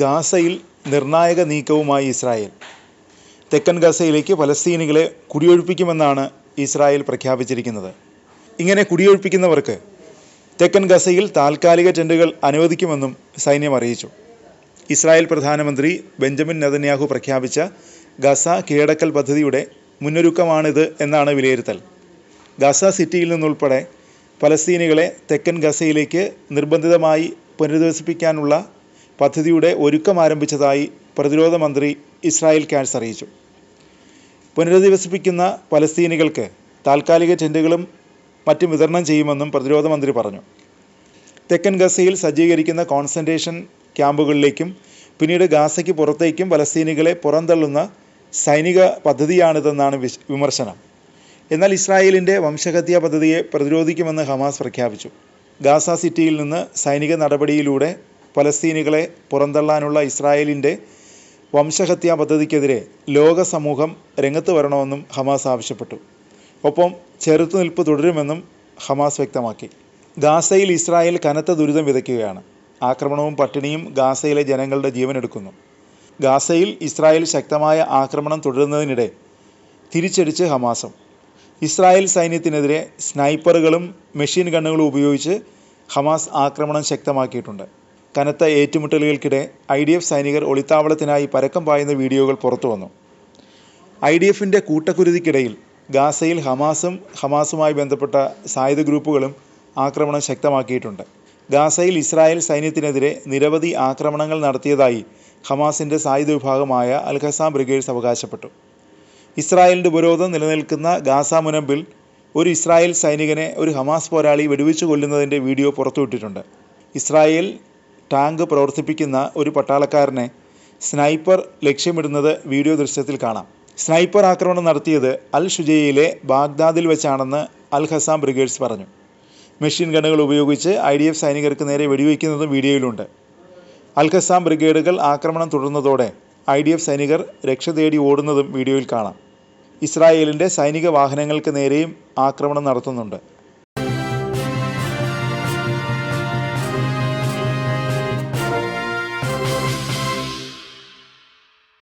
ഗാസയിൽ നിർണായക നീക്കവുമായി ഇസ്രായേൽ. തെക്കൻ ഗസയിലേക്ക് പലസ്തീനികളെ കുടിയൊഴിപ്പിക്കുമെന്നാണ് ഇസ്രായേൽ പ്രഖ്യാപിച്ചിരിക്കുന്നത്. ഇങ്ങനെ കുടിയൊഴിപ്പിക്കുന്നവർക്ക് തെക്കൻ ഗസയിൽ താൽക്കാലിക ടെന്റുകൾ അനുവദിക്കുമെന്നും സൈന്യം അറിയിച്ചു. ഇസ്രായേൽ പ്രധാനമന്ത്രി ബെഞ്ചമിൻ നെതന്യാഹു പ്രഖ്യാപിച്ച ഗസ കീഴടക്കൽ പദ്ധതിയുടെ മുന്നൊരുക്കമാണിത് എന്നാണ് വിലയിരുത്തൽ. ഗസ സിറ്റിയിൽ നിന്നുൾപ്പെടെ പലസ്തീനികളെ തെക്കൻ ഗസയിലേക്ക് നിർബന്ധിതമായി പുനരധിവസിപ്പിക്കാനുള്ള പദ്ധതിയുടെ ഒരുക്കം ആരംഭിച്ചതായി പ്രതിരോധ മന്ത്രി ഇസ്രായേൽ കാറ്റ്സ് അറിയിച്ചു. പുനരധിവസിപ്പിക്കുന്ന പലസ്തീനികൾക്ക് താൽക്കാലിക ടെന്റുകളും മറ്റും വിതരണം ചെയ്യുമെന്നും പ്രതിരോധ മന്ത്രി പറഞ്ഞു. തെക്കൻ ഗസയിൽ സജ്ജീകരിക്കുന്ന കോൺസെൻട്രേഷൻ ക്യാമ്പുകളിലേക്കും പിന്നീട് ഗാസയ്ക്ക് പുറത്തേക്കും പലസ്തീനികളെ പുറന്തള്ളുന്ന സൈനിക പദ്ധതിയാണിതെന്നാണ് വിമർശനം. എന്നാൽ ഇസ്രായേലിന്റെ വംശഹത്യാ പദ്ധതിയെ പ്രതിരോധിക്കുമെന്ന് ഹമാസ് പ്രഖ്യാപിച്ചു. ഗാസ സിറ്റിയിൽ നിന്ന് സൈനിക നടപടിയിലൂടെ പലസ്തീനികളെ പുറന്തള്ളാനുള്ള ഇസ്രായേലിന്റെ വംശഹത്യാ പദ്ധതിക്കെതിരെ ലോക സമൂഹം രംഗത്ത് വരണമെന്നും ഹമാസ് ആവശ്യപ്പെട്ടു. ഒപ്പം ചെറുത്തുനിൽപ്പ് തുടരുമെന്നും ഹമാസ് വ്യക്തമാക്കി. ഗാസയിൽ ഇസ്രായേൽ കനത്ത ദുരിതം വിതയ്ക്കുകയാണ്. ആക്രമണവും പട്ടിണിയും ഗാസയിലെ ജനങ്ങളുടെ ജീവനെടുക്കുന്നു. ഗാസയിൽ ഇസ്രായേൽ ശക്തമായ ആക്രമണം തുടരുന്നതിനിടെ തിരിച്ചടിച്ച് ഹമാസും. ഇസ്രായേൽ സൈന്യത്തിനെതിരെ സ്നൈപ്പറുകളും മെഷീൻ ഗണ്ണുകളും ഉപയോഗിച്ച് ഹമാസ് ആക്രമണം ശക്തമാക്കിയിട്ടുണ്ട്. കനത്ത ഏറ്റുമുട്ടലുകൾക്കിടെ ഐ ഡി എഫ് സൈനികർ ഒളിത്താവളത്തിനായി പരക്കം പായുന്ന വീഡിയോകൾ പുറത്തുവന്നു ഐ ഡി എഫിന്റെ കൂട്ടക്കുരുതിക്കിടയിൽ ഗാസയിൽ ഹമാസും ഹമാസുമായി ബന്ധപ്പെട്ട സായുധ ഗ്രൂപ്പുകളും ആക്രമണം ശക്തമാക്കിയിട്ടുണ്ട്. ഗാസയിൽ ഇസ്രായേൽ സൈന്യത്തിനെതിരെ നിരവധി ആക്രമണങ്ങൾ നടത്തിയതായി ഹമാസിന്റെ സായുധ വിഭാഗമായ അൽ ഖസാം ബ്രിഗേഡ്സ് അവകാശപ്പെട്ടു. ഇസ്രായേലിന്റെ ഉപരോധം നിലനിൽക്കുന്ന ഗാസ മുനമ്പിൽ ഒരു ഇസ്രായേൽ സൈനികനെ ഒരു ഹമാസ് പോരാളി വെടിവെച്ചു കൊല്ലുന്നതിന്റെ വീഡിയോ പുറത്തുവിട്ടിട്ടുണ്ട്. ഇസ്രായേൽ ടാങ്ക് പ്രവർത്തിപ്പിക്കുന്ന ഒരു പട്ടാളക്കാരനെ സ്നൈപ്പർ ലക്ഷ്യമിടുന്നത് വീഡിയോ ദൃശ്യത്തിൽ കാണാം. സ്നൈപ്പർ ആക്രമണം നടത്തിയത് അൽ ഷുജയിലെ ബാഗ്ദാദിൽ വെച്ചാണെന്ന് അൽ ഹസാം ബ്രിഗേഡ്സ് പറഞ്ഞു. മെഷീൻ ഗണ്ണുകൾ ഉപയോഗിച്ച് ഐ ഡി എഫ് സൈനികർക്ക് നേരെ വെടിവെക്കുന്നതും വീഡിയോയിലുണ്ട്. അൽ ഹസാം ബ്രിഗേഡുകൾ ആക്രമണം തുടർന്നതോടെ ഐ ഡി എഫ് സൈനികർ രക്ഷ തേടി ഓടുന്നതും വീഡിയോയിൽ കാണാം. ഇസ്രായേലിന്റെ സൈനിക വാഹനങ്ങൾക്ക് നേരെയും ആക്രമണം നടത്തുന്നുണ്ട്.